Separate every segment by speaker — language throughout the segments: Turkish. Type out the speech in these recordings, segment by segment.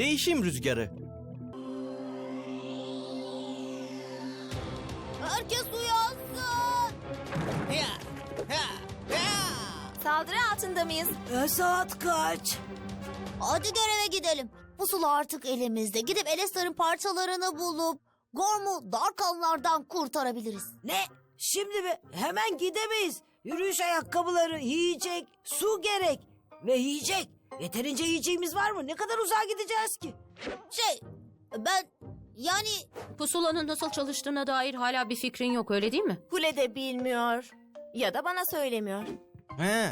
Speaker 1: Değişim rüzgarı.
Speaker 2: Herkes uyansın.
Speaker 3: Saldırı altında mıyız?
Speaker 4: E, saat kaç?
Speaker 2: Hadi göreve gidelim. Pusula artık elimizde. Gidip Elestar'ın parçalarını bulup Gorm'u Darkanlardan kurtarabiliriz.
Speaker 4: Ne? Şimdi mi? Hemen gidemeyiz. Yürüyüş ayakkabıları, yiyecek, su gerek. Ve yiyecek. Yeterince yiyeceğimiz var mı? Ne kadar uzağa gideceğiz ki?
Speaker 2: Şey, ben yani
Speaker 5: Pusulanın nasıl çalıştığına dair hala bir fikrin yok öyle değil mi?
Speaker 3: Kule de bilmiyor. Ya da bana söylemiyor.
Speaker 1: He.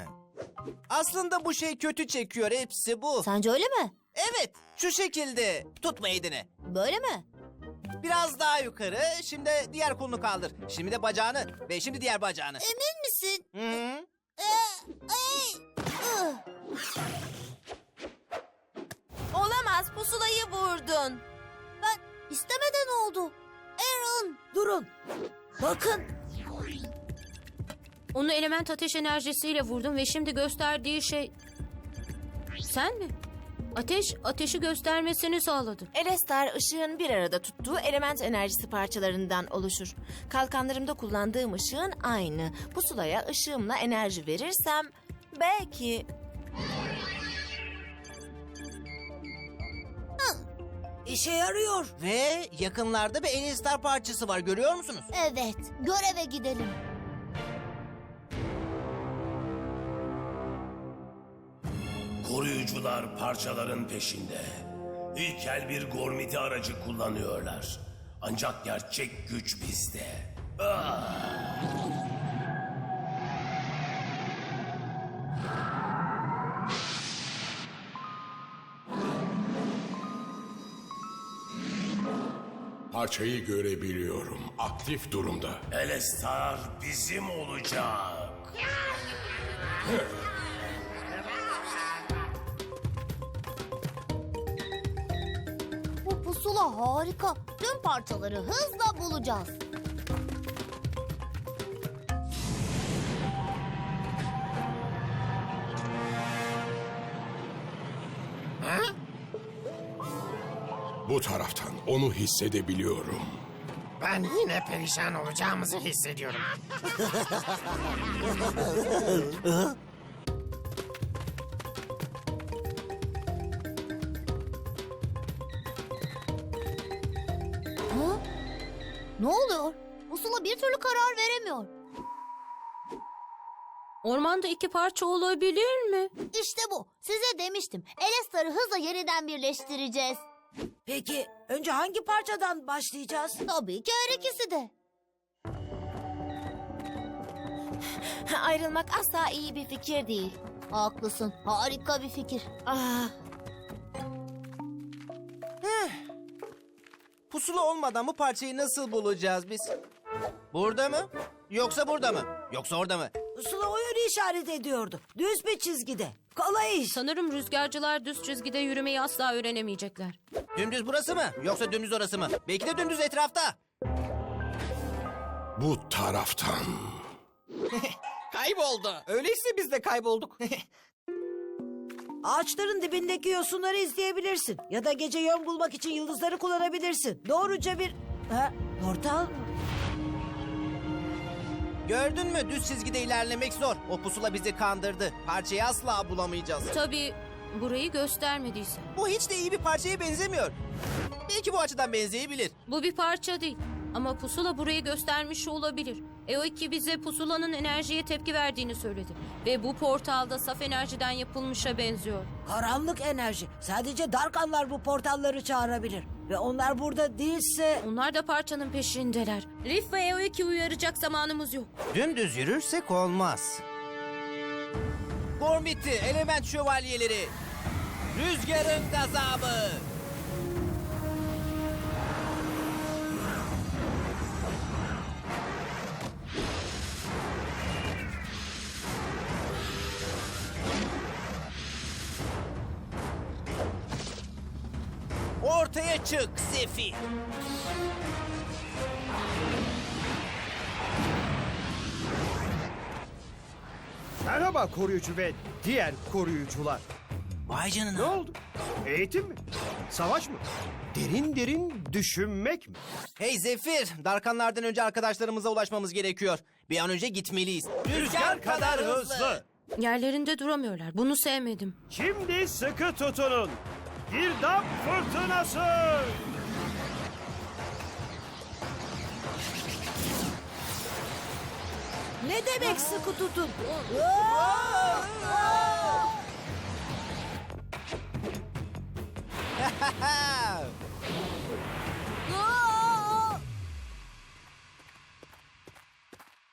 Speaker 1: Aslında bu şey kötü çekiyor hepsi bu.
Speaker 2: sence öyle mi?
Speaker 1: Evet şu şekilde. Tutma elini.
Speaker 2: Böyle mi?
Speaker 1: Biraz daha yukarı. Şimdi diğer kolunu kaldır. Şimdi de bacağını ve şimdi diğer bacağını.
Speaker 2: Emin misin?
Speaker 1: Hı -hı.
Speaker 4: Bakın.
Speaker 5: Onu element ateş enerjisiyle vurdum ve şimdi gösterdiği şey... Sen mi? Ateş, ateşi göstermesini sağladı.
Speaker 3: Elestar ışığın bir arada tuttuğu element enerjisi parçalarından oluşur. Kalkanlarımda kullandığım ışığın aynı. Pusulaya ışığımla enerji verirsem belki
Speaker 4: İşe yarıyor.
Speaker 1: Ve yakınlarda bir Elistar parçası var görüyor musunuz?
Speaker 2: evet, göreve gidelim.
Speaker 6: Koruyucular parçaların peşinde. İlkel bir gormiti aracı kullanıyorlar. Ancak gerçek güç bizde.
Speaker 7: Parçayı görebiliyorum. Aktif durumda.
Speaker 6: Elestar bizim olacak.
Speaker 2: Bu pusula harika. Tüm parçaları hızla bulacağız.
Speaker 7: Bu taraftan onu hissedebiliyorum.
Speaker 8: Ben yine perişan olacağımızı hissediyorum.
Speaker 2: Ha? Ne oluyor? Pusula bir türlü karar veremiyor.
Speaker 5: Ormanda iki parça olabilir mi?
Speaker 2: İşte bu. Size demiştim. Elestar'ı hızla yeniden birleştireceğiz.
Speaker 4: Peki önce hangi parçadan başlayacağız?
Speaker 2: Tabii ki her ikisi de.
Speaker 3: ayrılmak asla iyi bir fikir değil.
Speaker 2: Haklısın. Harika bir fikir.
Speaker 3: Ah,
Speaker 1: Pusula olmadan bu parçayı nasıl bulacağız biz? Burada mı? Yoksa burada mı? Yoksa orada mı?
Speaker 4: Pusula o yönü işaret ediyordu. Düz bir çizgide. Kolay iş.
Speaker 5: Sanırım rüzgarcılar düz çizgide yürümeyi asla öğrenemeyecekler.
Speaker 1: Dümdüz burası mı? Yoksa dümdüz orası mı? Belki de dümdüz etrafta.
Speaker 7: Bu taraftan.
Speaker 1: Kayboldu. Öyleyse biz de kaybolduk.
Speaker 4: Ağaçların dibindeki yosunları izleyebilirsin. Ya da gece yön bulmak için yıldızları kullanabilirsin. Doğruca bir... Ha, portal mı?
Speaker 1: Gördün mü? Düz çizgide ilerlemek zor. O pusula bizi kandırdı. Parçayı asla bulamayacağız.
Speaker 5: Tabii burayı göstermediyse.
Speaker 1: Bu hiç de iyi bir parçaya benzemiyor. Belki bu açıdan benzeyebilir.
Speaker 5: Bu bir parça değil. Ama pusula burayı göstermiş olabilir. E2 bize pusulanın enerjiye tepki verdiğini söyledi. Ve bu portalda saf enerjiden yapılmışa benziyor.
Speaker 4: Karanlık enerji. Sadece Darkanlar bu portalları çağırabilir. Ve onlar burada değilse...
Speaker 5: Onlar da parçanın peşindeler. Riff ve E2 uyaracak zamanımız yok.
Speaker 1: Dümdüz yürürsek olmaz. Gormiti, element şövalyeleri. Rüzgarın gazabı. Ortaya çık Sefi.
Speaker 9: Merhaba koruyucu ve diğer koruyucular.
Speaker 1: Vay canına.
Speaker 9: Ne oldu? Eğitim mi? Savaş mı? Derin derin düşünmek mi?
Speaker 1: Hey Zefir, Darkanlardan önce arkadaşlarımıza ulaşmamız gerekiyor. Bir an önce gitmeliyiz. Rüzgar kadar hızlı.
Speaker 5: Yerlerinde duramıyorlar. Bunu sevmedim.
Speaker 9: Şimdi sıkı tutunun. Girdap fırtınası.
Speaker 4: Ne demek sıkı tutun?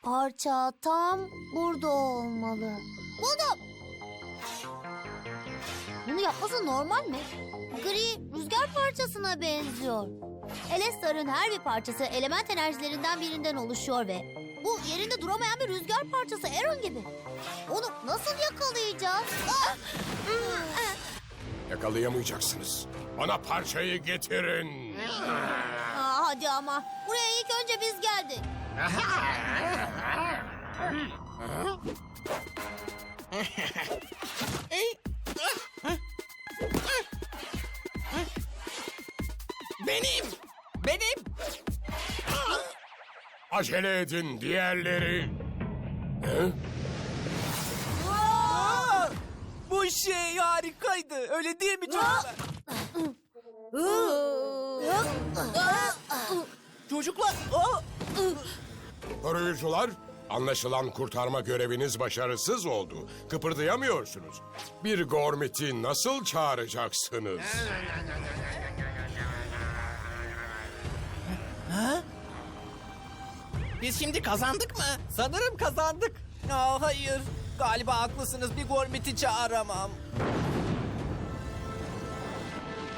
Speaker 2: Parça tam burada olmalı. Buldum. Bunu yapması normal mi? Gri rüzgar parçasına benziyor. Elestar'ın her bir parçası element enerjilerinden birinden oluşuyor ve bu yerinde duramayan bir rüzgar parçası Aaron gibi. Onu nasıl yakalayacağız? Ah!
Speaker 7: Yakalayamayacaksınız. Bana parçayı getirin.
Speaker 2: Aa, hadi ama. Buraya ilk önce biz geldik.
Speaker 1: Benim! Benim!
Speaker 7: Acele edin diğerleri.
Speaker 1: Aa! Bu şey harikaydı. Öyle değil mi çocuklar? Çocuklar! Aa!
Speaker 7: Koruyucular, anlaşılan kurtarma göreviniz başarısız oldu. Kıpırdayamıyorsunuz. Bir gormiti nasıl çağıracaksınız?
Speaker 1: Biz şimdi kazandık mı? Sanırım kazandık. Aa, hayır. Galiba haklısınız. Bir gormiti çağıramam.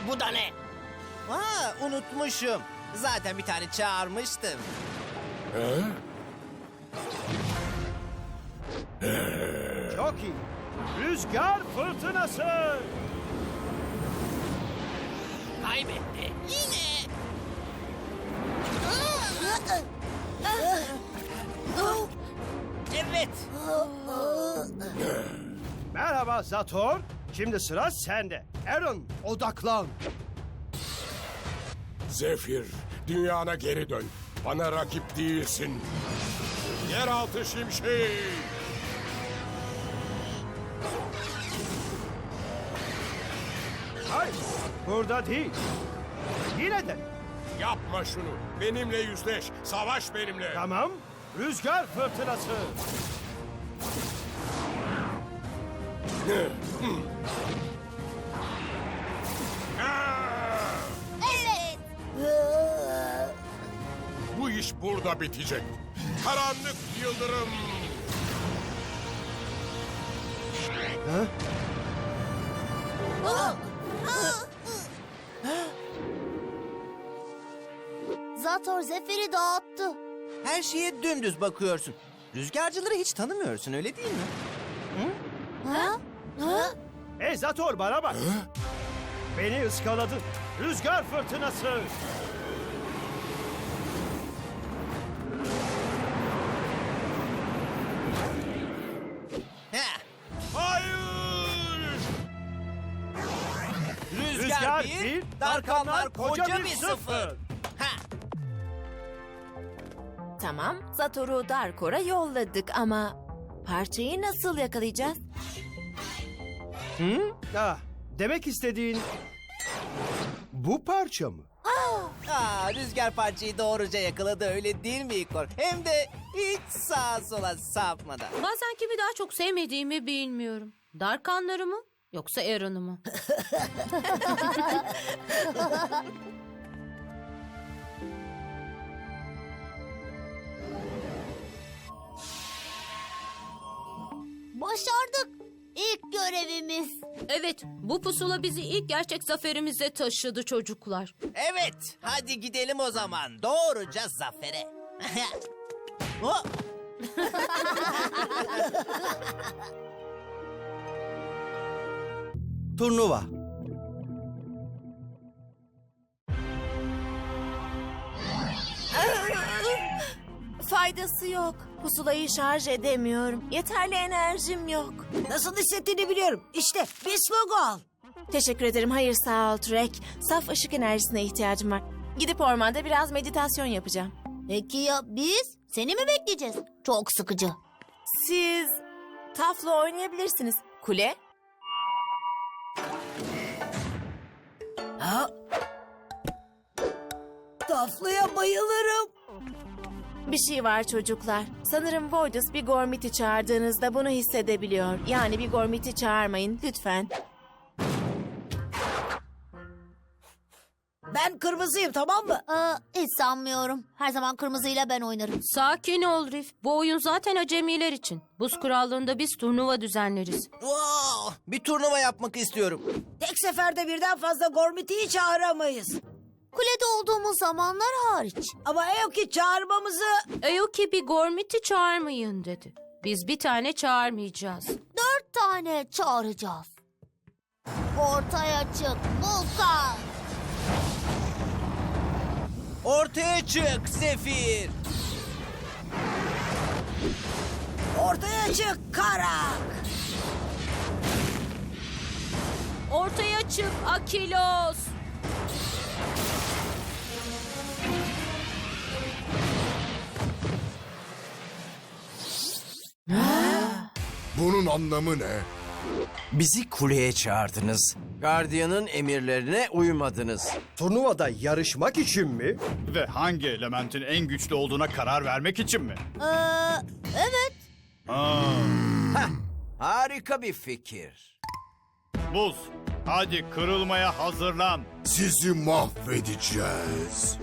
Speaker 1: Bu da ne? Ha, unutmuşum. Zaten bir tane çağırmıştım.
Speaker 7: Hı?
Speaker 9: Çok iyi. Rüzgar fırtınası.
Speaker 1: Kaybetti. Yine. Evet.
Speaker 9: Merhaba Zator. Şimdi sıra sende. Aaron odaklan.
Speaker 7: Zefir, dünyana geri dön. Bana rakip değilsin. Yeraltı şimşeği.
Speaker 9: Hayır burada değil. Yine de.
Speaker 7: Yapma şunu. Benimle yüzleş. Savaş benimle.
Speaker 9: Tamam. Rüzgar fırtınası.
Speaker 2: Evet.
Speaker 7: Bu iş burada bitecek. Karanlık yıldırım.
Speaker 2: Zator Zefer'i dağıttı.
Speaker 1: Her şeye dümdüz bakıyorsun. Rüzgarcıları hiç tanımıyorsun öyle değil mi?
Speaker 2: Ha? Ha?
Speaker 9: Hey Zator bana bak. Beni ıskaladın. Rüzgar fırtınası.
Speaker 1: Darkanlar koca bir sıfır. Ha.
Speaker 3: Tamam, Zator'u Darkor'a yolladık ama parçayı nasıl yakalayacağız?
Speaker 9: Ah, demek istediğin bu parça mı?
Speaker 1: Aa, rüzgar parçayı doğruca yakaladı öyle değil mi İkor? Hem de hiç sağa sola sapmadan.
Speaker 5: Bazen kimi daha çok sevmediğimi bilmiyorum. Darkanları mı yoksa Aaron'u mu?
Speaker 2: Başardık. İlk görevimiz.
Speaker 5: Evet, bu pusula bizi ilk gerçek zaferimize taşıdı çocuklar.
Speaker 1: Evet, hadi gidelim o zaman. Doğruca zafere. Oh, Turnuva.
Speaker 3: Faydası yok. Pusulayı şarj edemiyorum. Yeterli enerjim yok.
Speaker 4: Nasıl hissettiğini biliyorum. İşte bir slogan al.
Speaker 3: Teşekkür ederim. Hayır sağ ol Trek. Saf ışık enerjisine ihtiyacım var. Gidip ormanda biraz meditasyon yapacağım.
Speaker 2: Peki ya biz? Seni mi bekleyeceğiz? Çok sıkıcı.
Speaker 3: Siz tafla oynayabilirsiniz. Kule?
Speaker 4: Ha? Taflıya bayılırım.
Speaker 3: Bir şey var çocuklar. Sanırım Voidus bir Gormit'i çağırdığınızda bunu hissedebiliyor. Yani bir Gormit'i çağırmayın lütfen.
Speaker 4: Ben kırmızıyım tamam mı?
Speaker 2: Aa, hiç sanmıyorum. Her zaman kırmızıyla ben oynarım.
Speaker 5: Sakin ol Rif. Bu oyun zaten acemiler için. Buz krallığında biz turnuva düzenleriz.
Speaker 1: Wow, bir turnuva yapmak istiyorum.
Speaker 4: Tek seferde birden fazla Gormit'i çağıramayız.
Speaker 2: Kulede olduğumuz zamanlar hariç.
Speaker 4: Ama Eoki çağırmamızı...
Speaker 5: Eoki bir Gormit'i çağırmayın dedi. Biz bir tane çağırmayacağız.
Speaker 2: Dört tane çağıracağız. Ortaya çık Vulkan.
Speaker 1: Ortaya çık Zefir.
Speaker 4: Ortaya çık Karak.
Speaker 5: Ortaya çık Akilos.
Speaker 7: Bunun anlamı ne?
Speaker 1: Bizi kuleye çağırdınız. Gardiyanın emirlerine uymadınız.
Speaker 9: Turnuvada yarışmak için mi? Ve hangi elementin en güçlü olduğuna karar vermek için mi?
Speaker 2: Ee, evet.
Speaker 1: Harika bir fikir.
Speaker 9: Buz, hadi kırılmaya hazırlan.
Speaker 7: Sizi mahvedeceğiz.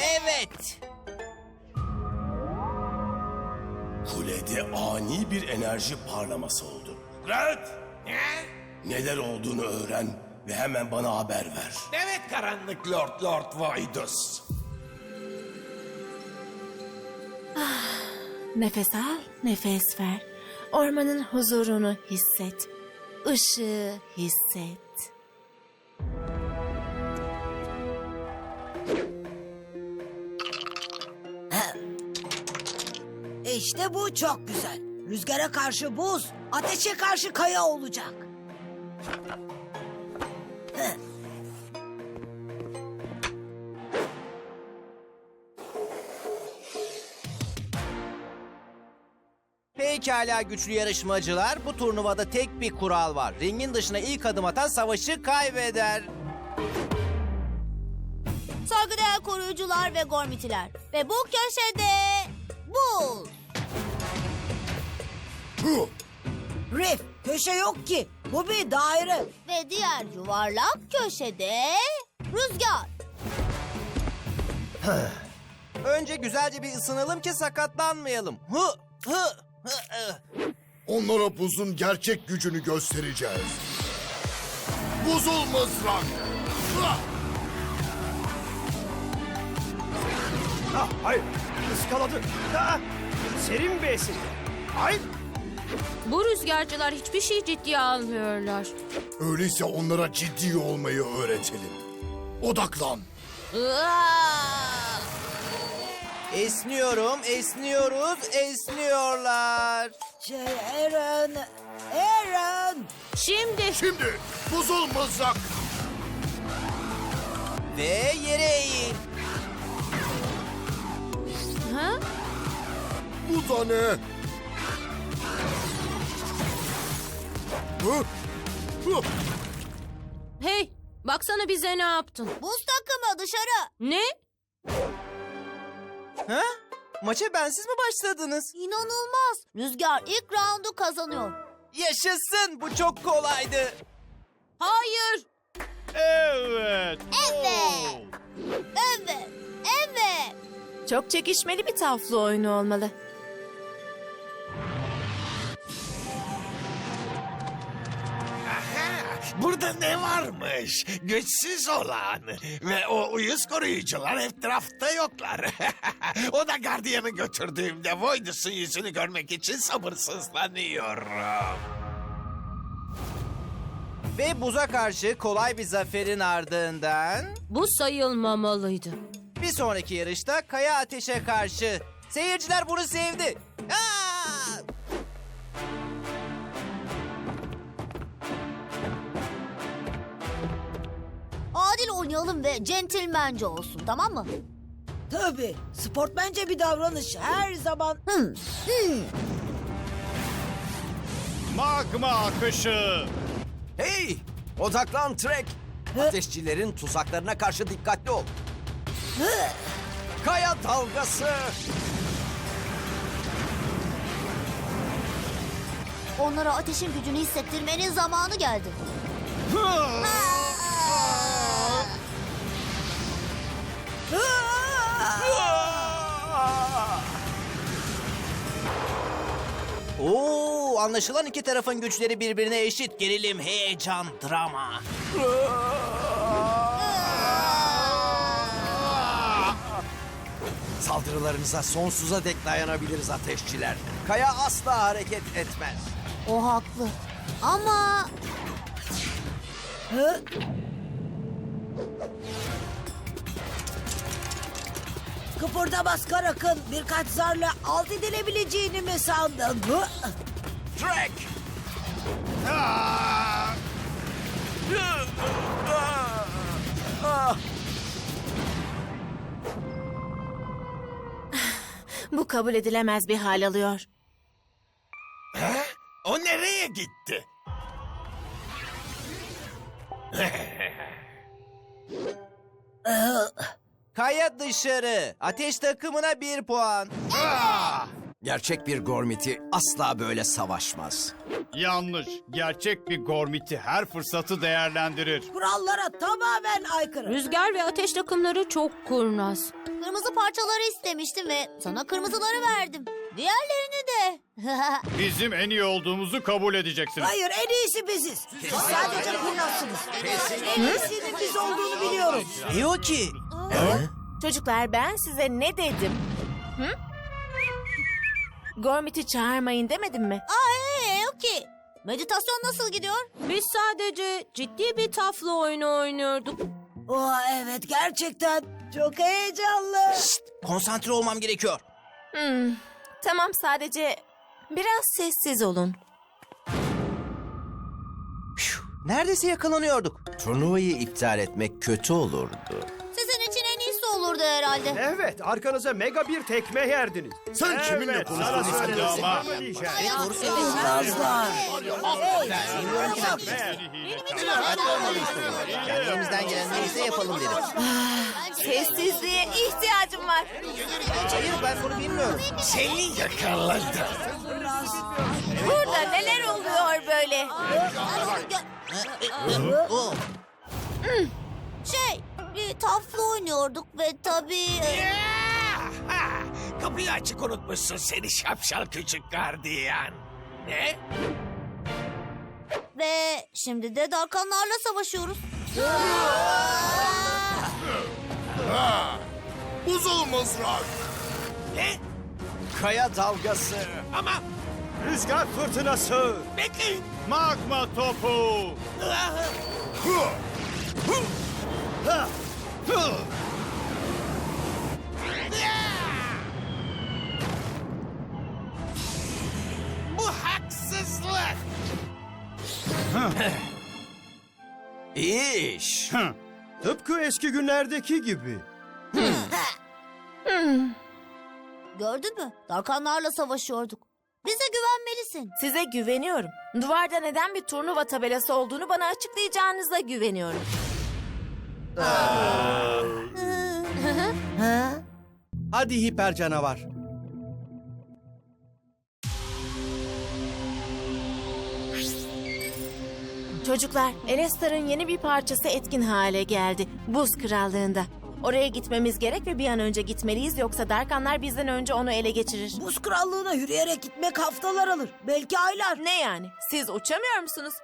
Speaker 1: Evet.
Speaker 6: Kulede ani bir enerji parlaması oldu. Red! Neler olduğunu öğren ve hemen bana haber ver.
Speaker 8: Evet karanlık Lord Lord Voidus.
Speaker 3: Nefes al, nefes ver. Ormanın huzurunu hisset. Işığı hisset.
Speaker 4: İşte bu çok güzel. Rüzgara karşı buz, ateşe karşı kaya olacak.
Speaker 1: Pekala güçlü yarışmacılar. Bu turnuvada tek bir kural var. Ringin dışına ilk adım atan savaşı kaybeder.
Speaker 2: Saygıdeğer koruyucular ve gormitiler. Ve bu köşede buz.
Speaker 4: Rif, köşe yok ki. Bu bir daire.
Speaker 2: Ve diğer yuvarlak köşede rüzgar.
Speaker 1: Önce güzelce bir ısınalım ki sakatlanmayalım. Hı, hı, hı, hı.
Speaker 7: Onlara buzun gerçek gücünü göstereceğiz. Buzul mızrak. Ah!
Speaker 9: Ah, hayır, ıskaladı. Ah, serin bir esin. Hayır,
Speaker 5: Bu rüzgarcılar hiçbir şey ciddiye almıyorlar.
Speaker 7: Öyleyse onlara ciddi olmayı öğretelim. Odaklan.
Speaker 1: Esniyorum, esniyoruz, esniyorlar.
Speaker 4: Şey, Aaron, Aaron.
Speaker 5: Şimdi
Speaker 7: Şimdi buzul mızrak.
Speaker 1: Ve yere eğil.
Speaker 5: ha?
Speaker 7: Bu da ne?
Speaker 5: Hey, baksana bize ne yaptın?
Speaker 2: Buz takımı dışarı.
Speaker 5: Ne?
Speaker 1: Ha? Maça bensiz mi başladınız?
Speaker 2: İnanılmaz. Rüzgar ilk roundu kazanıyor.
Speaker 1: Yaşasın, bu çok kolaydı.
Speaker 5: Hayır.
Speaker 9: evet.
Speaker 2: Evet. Evet. Evet.
Speaker 3: Çok çekişmeli bir taflı oyunu olmalı.
Speaker 8: Burada ne varmış? Güçsüz olan. Ve o uyuz koruyucular etrafta yoklar. o da gardiyanı götürdüğümde Voidus'un yüzünü görmek için sabırsızlanıyorum.
Speaker 1: Ve buza karşı kolay bir zaferin ardından...
Speaker 5: Bu sayılmamalıydı.
Speaker 1: Bir sonraki yarışta kaya ateşe karşı. Seyirciler bunu sevdi. Aa!
Speaker 2: Oynayalım ve centilmence olsun tamam mı?
Speaker 4: Tabii. Sportmence bir davranış her zaman...
Speaker 9: Magma akışı.
Speaker 10: Hey! Odaklan Trek. Ateşçilerin tuzaklarına karşı dikkatli ol. Kaya dalgası.
Speaker 2: Onlara ateşin gücünü hissettirmenin zamanı geldi.
Speaker 1: Anlaşılan iki tarafın güçleri birbirine eşit. Gerilim, heyecan, drama.
Speaker 10: Saldırılarınıza sonsuza dek dayanabiliriz ateşçiler. Kaya asla hareket etmez.
Speaker 2: O haklı. Ama
Speaker 4: Hı? Kıpırdamaz Karakın birkaç zarla alt edilebileceğini mi sandın? Hı?
Speaker 10: Trek!
Speaker 3: Bu kabul edilemez bir hal alıyor.
Speaker 8: O nereye gitti?
Speaker 1: Kaya dışarı. Ateş takımına bir puan.
Speaker 10: Gerçek bir Gormiti asla böyle savaşmaz.
Speaker 9: Yanlış. Gerçek bir gormiti her fırsatı değerlendirir.
Speaker 4: Kurallara tamamen aykırı.
Speaker 5: Rüzgar ve ateş takımları çok kurnaz.
Speaker 2: kırmızı parçaları istemiştim ve sana kırmızıları verdim. Diğerlerini de.
Speaker 9: Bizim en iyi olduğumuzu kabul edeceksiniz.
Speaker 4: Hayır en iyisi biziz. Siz sadece kurnazsınız. En iyisinin biz olduğunu biliyoruz.
Speaker 1: İyi o ki.
Speaker 3: Çocuklar ben size ne dedim? Hı? Gormit'i çağırmayın demedim mi?
Speaker 2: Aa ee, okey. Meditasyon nasıl gidiyor?
Speaker 5: Biz sadece ciddi bir tafla oyunu oynuyorduk.
Speaker 4: Oo, evet gerçekten çok heyecanlı.
Speaker 1: Konsantre olmam gerekiyor.
Speaker 3: Hmm, tamam sadece biraz sessiz olun.
Speaker 1: Neredeyse yakalanıyorduk.
Speaker 10: Turnuvayı iptal etmek kötü olurdu.
Speaker 2: Olurdu herhalde.
Speaker 9: Evet, arkanıza mega bir tekme yerdiniz.
Speaker 7: Sen kiminle
Speaker 9: evet, sana söyledim
Speaker 7: sanıyorsun?
Speaker 9: ama.
Speaker 1: Yani elimizden gelen neyse yapalım dedim.
Speaker 3: Sessizliğe ihtiyacım var.
Speaker 1: Hayır ben bunu bilmiyorum.
Speaker 8: Seni yakaladım.
Speaker 3: Burada neler oluyor böyle?
Speaker 1: O.
Speaker 2: Şey, bir tafla oynuyorduk ve tabii... e,
Speaker 8: Ha, kapıyı açık unutmuşsun seni şapşal küçük gardiyan. Ne?
Speaker 2: Ve şimdi de Darkanlarla savaşıyoruz.
Speaker 7: Buzul mızrak.
Speaker 8: Ne?
Speaker 10: Kaya dalgası.
Speaker 8: Ama
Speaker 9: Rüzgar fırtınası.
Speaker 8: bekleyin.
Speaker 9: Magma topu.
Speaker 8: Bu haksızlık.
Speaker 10: İyi iş.
Speaker 9: Tıpkı eski günlerdeki gibi.
Speaker 2: Gördün mü? Darkanlarla savaşıyorduk. Bize güvenmelisin.
Speaker 3: Size güveniyorum. Duvarda neden bir turnuva tabelası olduğunu bana açıklayacağınıza güveniyorum.
Speaker 10: Hadi hiper canavar.
Speaker 3: Çocuklar, Enestar'ın yeni bir parçası etkin hale geldi. Buz Krallığı'nda. Oraya gitmemiz gerek ve bir an önce gitmeliyiz yoksa Darkanlar bizden önce onu ele geçirir.
Speaker 4: Buz krallığına yürüyerek gitmek haftalar alır. Belki aylar.
Speaker 3: Ne yani? Siz uçamıyor musunuz?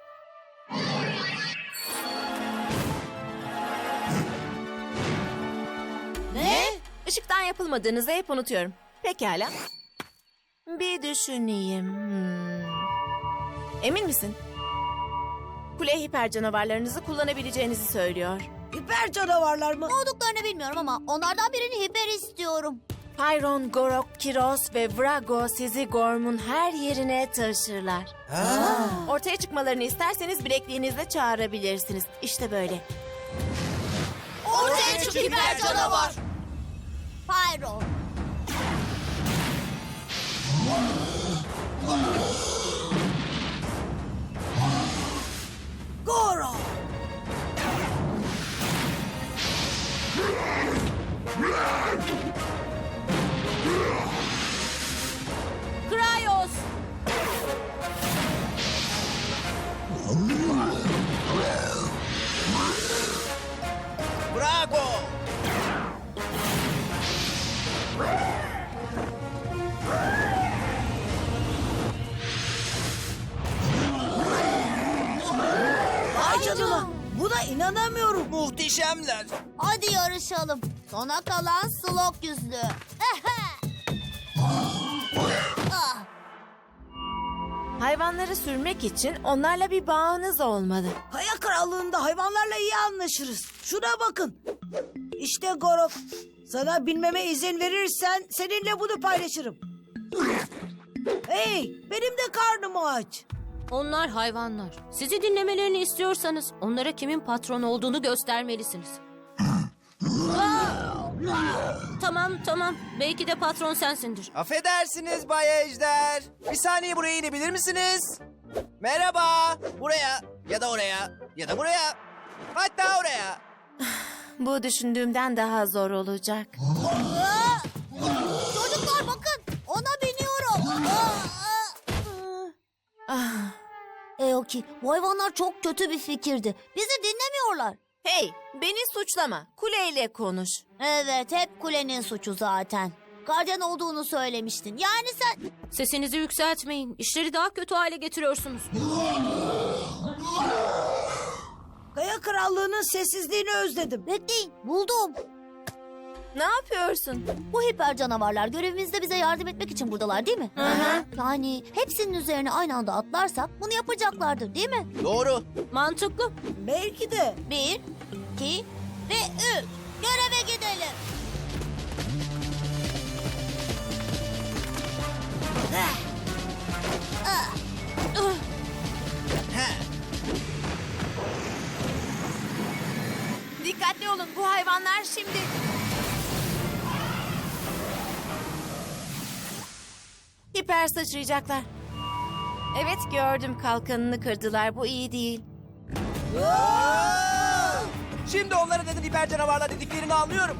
Speaker 3: Işıktan yapılmadığınızı hep unutuyorum. Pekala. Bir düşüneyim. Hmm. Emin misin? Kule hiper canavarlarınızı kullanabileceğinizi söylüyor.
Speaker 4: Hiper canavarlar mı?
Speaker 2: Ne olduklarını bilmiyorum ama onlardan birini hiper istiyorum.
Speaker 3: Pyron, Gorok, Kiros ve Vrago sizi Gorm'un her yerine taşırlar. Ortaya çıkmalarını isterseniz bilekliğinizle çağırabilirsiniz. İşte böyle.
Speaker 2: Ortaya çık hiper canavar.
Speaker 4: metal.
Speaker 1: Muhteşemler.
Speaker 2: Hadi yarışalım. Sona kalan Slok yüzlü. Ah,
Speaker 3: Hayvanları sürmek için onlarla bir bağınız olmalı.
Speaker 4: Kaya krallığında hayvanlarla iyi anlaşırız. Şuna bakın. İşte Goro. Sana binmeme izin verirsen seninle bunu paylaşırım. Hey, benim de karnım aç.
Speaker 5: Onlar hayvanlar. Sizi dinlemelerini istiyorsanız onlara kimin patron olduğunu göstermelisiniz. Tamam tamam. Belki de patron sensindir.
Speaker 1: Affedersiniz Bay Ejder. Bir saniye buraya inebilir misiniz? Merhaba. Buraya ya da oraya ya da buraya. Hatta oraya.
Speaker 3: Bu düşündüğümden daha zor olacak.
Speaker 2: ah. Eoki, bu hayvanlar çok kötü bir fikirdi. Bizi dinlemiyorlar.
Speaker 3: Hey, beni suçlama. Kuleyle konuş.
Speaker 2: Evet, hep kulenin suçu zaten. Gardiyan olduğunu söylemiştin. Yani sen...
Speaker 5: Sesinizi yükseltmeyin. İşleri daha kötü hale getiriyorsunuz.
Speaker 4: Kaya krallığının sessizliğini özledim.
Speaker 2: Bekleyin, buldum.
Speaker 3: Ne yapıyorsun?
Speaker 2: Bu hiper canavarlar görevimizde bize yardım etmek için buradalar değil mi? Yani hepsinin üzerine aynı anda atlarsak bunu yapacaklardır değil mi?
Speaker 1: Doğru.
Speaker 5: Mantıklı.
Speaker 4: Belki de.
Speaker 2: Bir, iki ve üç. Göreve gidelim.
Speaker 3: Dikkatli olun. Bu hayvanlar şimdi... Hiper sıçrayacaklar. Evet gördüm kalkanını kırdılar. Bu iyi değil.
Speaker 1: Şimdi onlara neden hiper canavarlar dediklerini anlıyorum.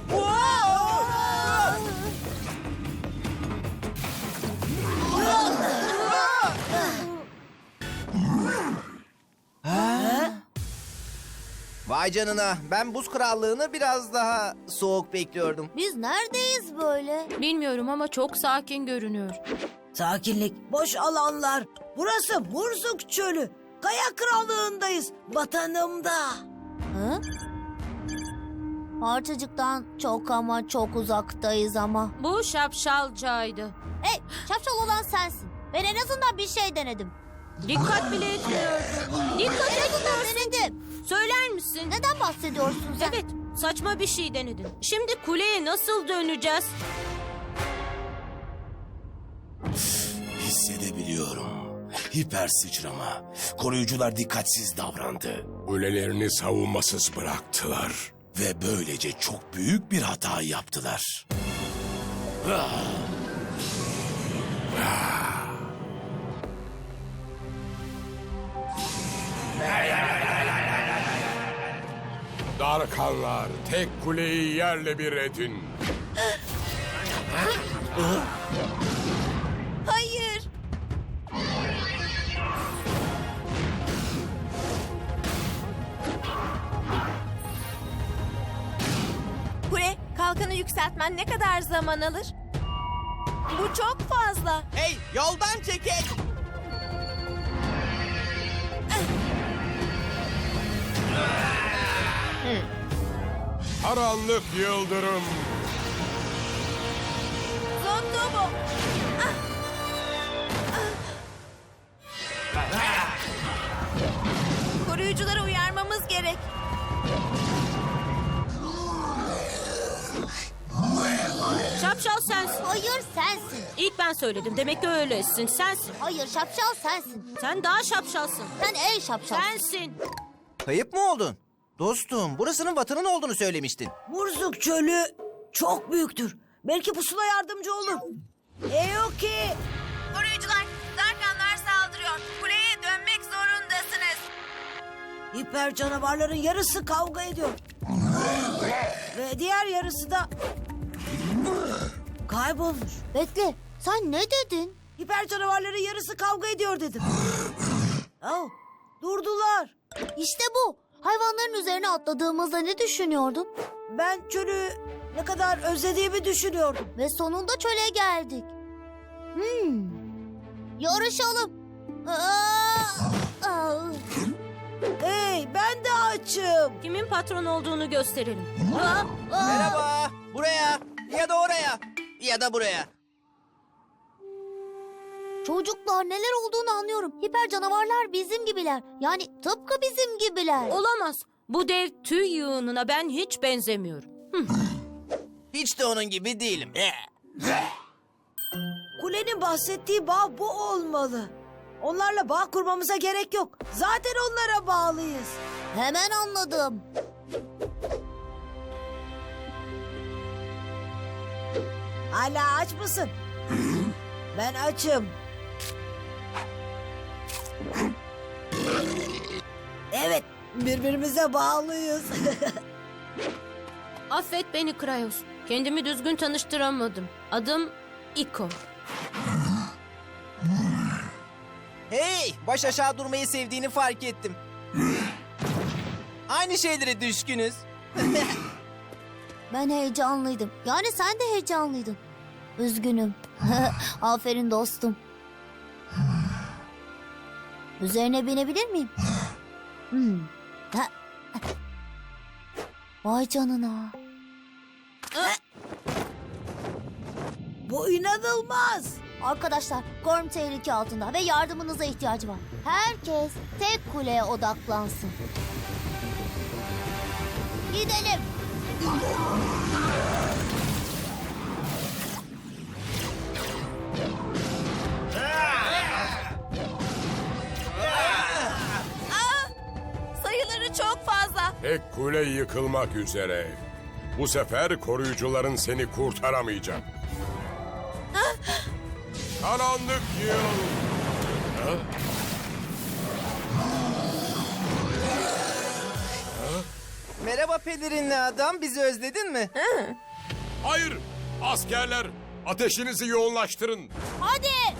Speaker 1: Vay canına. Ben buz krallığını biraz daha soğuk bekliyordum.
Speaker 2: Biz neredeyiz böyle?
Speaker 5: Bilmiyorum ama çok sakin görünüyor.
Speaker 4: Sakinlik, boş alanlar. Burası Murzuk Çölü. Kaya krallığındayız. Vatanımda.
Speaker 2: Hı? Parçacıktan çok ama çok uzaktayız ama.
Speaker 5: Bu şapşalcaydı.
Speaker 2: Hey, şapşal olan sensin. Ben en azından bir şey denedim.
Speaker 5: Dikkat bile etmiyordun. Dikkat
Speaker 2: En azından
Speaker 5: etmiyorsun.
Speaker 2: denedim.
Speaker 5: Söyler misin?
Speaker 2: Neden bahsediyorsun sen?
Speaker 5: Evet, saçma bir şey denedin. Şimdi kuleye nasıl döneceğiz?
Speaker 6: Hissedebiliyorum. Hiper sıçrama. Koruyucular dikkatsiz davrandı.
Speaker 7: Kulelerini savunmasız bıraktılar.
Speaker 6: Ve böylece çok büyük bir hata yaptılar.
Speaker 7: Darkanlar tek kuleyi yerle bir edin.
Speaker 3: Yükseltmen ne kadar zaman alır? Bu çok fazla.
Speaker 1: Hey yoldan çekil.
Speaker 7: Karanlık yıldırım.
Speaker 3: Zondobo. Koruyucuları uyarmamız gerek.
Speaker 5: Şapşal sensin.
Speaker 2: Hayır sensin.
Speaker 5: İlk ben söyledim. Demek ki öylesin. Sensin.
Speaker 2: Hayır şapşal sensin.
Speaker 5: Sen daha şapşalsın.
Speaker 2: Sen en şapşal.
Speaker 5: Sensin.
Speaker 1: Kayıp mı oldun? Dostum burasının vatanın olduğunu söylemiştin.
Speaker 4: Murzuk çölü çok büyüktür. Belki pusula yardımcı olur. Eoki!
Speaker 3: Koruyucular, Darkanlar saldırıyor. Kuleye dönmek zorundasınız.
Speaker 4: Hiper canavarların yarısı kavga ediyor. Ve diğer yarısı da kaybolmuş.
Speaker 2: Bekle sen ne dedin?
Speaker 4: Hiper canavarların yarısı kavga ediyor dedim. Oh, durdular.
Speaker 2: İşte bu. Hayvanların üzerine atladığımızda ne düşünüyordun?
Speaker 4: Ben çölü ne kadar özlediğimi düşünüyordum.
Speaker 2: Ve sonunda çöle geldik. Hmm. Yarışalım. Aa, aa.
Speaker 4: Hey ben de açım.
Speaker 5: Kimin patron olduğunu gösterelim.
Speaker 2: Aa, aa.
Speaker 1: Merhaba. Buraya ya da oraya ya da buraya.
Speaker 2: Çocuklar neler olduğunu anlıyorum. Hiper canavarlar bizim gibiler. Yani tıpkı bizim gibiler.
Speaker 5: Olamaz. Bu dev tüy yığınına ben hiç benzemiyorum.
Speaker 1: Hiç de onun gibi değilim.
Speaker 4: Kulenin bahsettiği bağ bu olmalı. Onlarla bağ kurmamıza gerek yok. Zaten onlara bağlıyız.
Speaker 2: Hemen anladım.
Speaker 4: Hala aç mısın? ben açım. Evet, birbirimize bağlıyız.
Speaker 5: Affet beni Krayos. Kendimi düzgün tanıştıramadım. Adım Iko.
Speaker 1: Hey, baş aşağı durmayı sevdiğini fark ettim. Aynı şeylere düşkünüz.
Speaker 2: Ben heyecanlıydım. Yani sen de heyecanlıydın. Üzgünüm. Aferin dostum. Üzerine binebilir miyim? Hmm. Ha. Vay canına.
Speaker 4: bu inanılmaz.
Speaker 2: Arkadaşlar, Gorm tehlike altında ve yardımınıza ihtiyacı var. Herkes tek kuleye odaklansın. Gidelim.
Speaker 7: Tek kule yıkılmak üzere. Bu sefer koruyucuların seni kurtaramayacak. Karanlık yıl.
Speaker 1: Merhaba pelerinli adam, bizi özledin mi?
Speaker 7: Hayır! Askerler! Ateşinizi yoğunlaştırın.
Speaker 2: Hadi.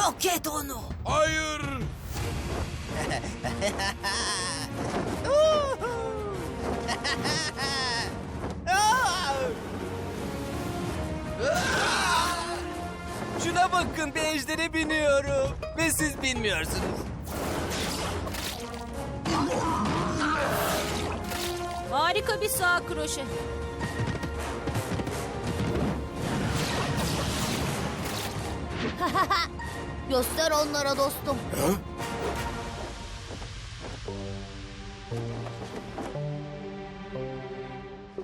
Speaker 4: Yok et onu.
Speaker 7: Hayır!
Speaker 1: Şuna bakın, bir ejdere biniyorum. Ve siz bilmiyorsunuz.
Speaker 5: Harika bir sağ kroşe.
Speaker 2: Göster onlara dostum.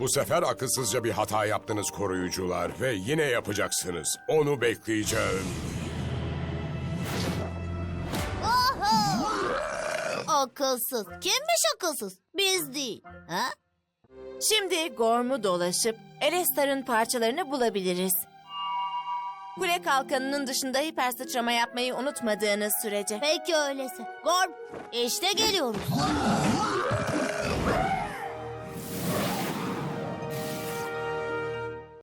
Speaker 7: Bu sefer akılsızca bir hata yaptınız koruyucular ve yine yapacaksınız. Onu bekleyeceğim.
Speaker 2: Akılsız. Kimmiş akılsız? Biz değil. Ha?
Speaker 3: Şimdi Gorm'u dolaşıp Elestar'ın parçalarını bulabiliriz. Kule kalkanının dışında hiper sıçrama yapmayı unutmadığınız sürece.
Speaker 2: Peki öyleyse. Gorm, işte geliyoruz.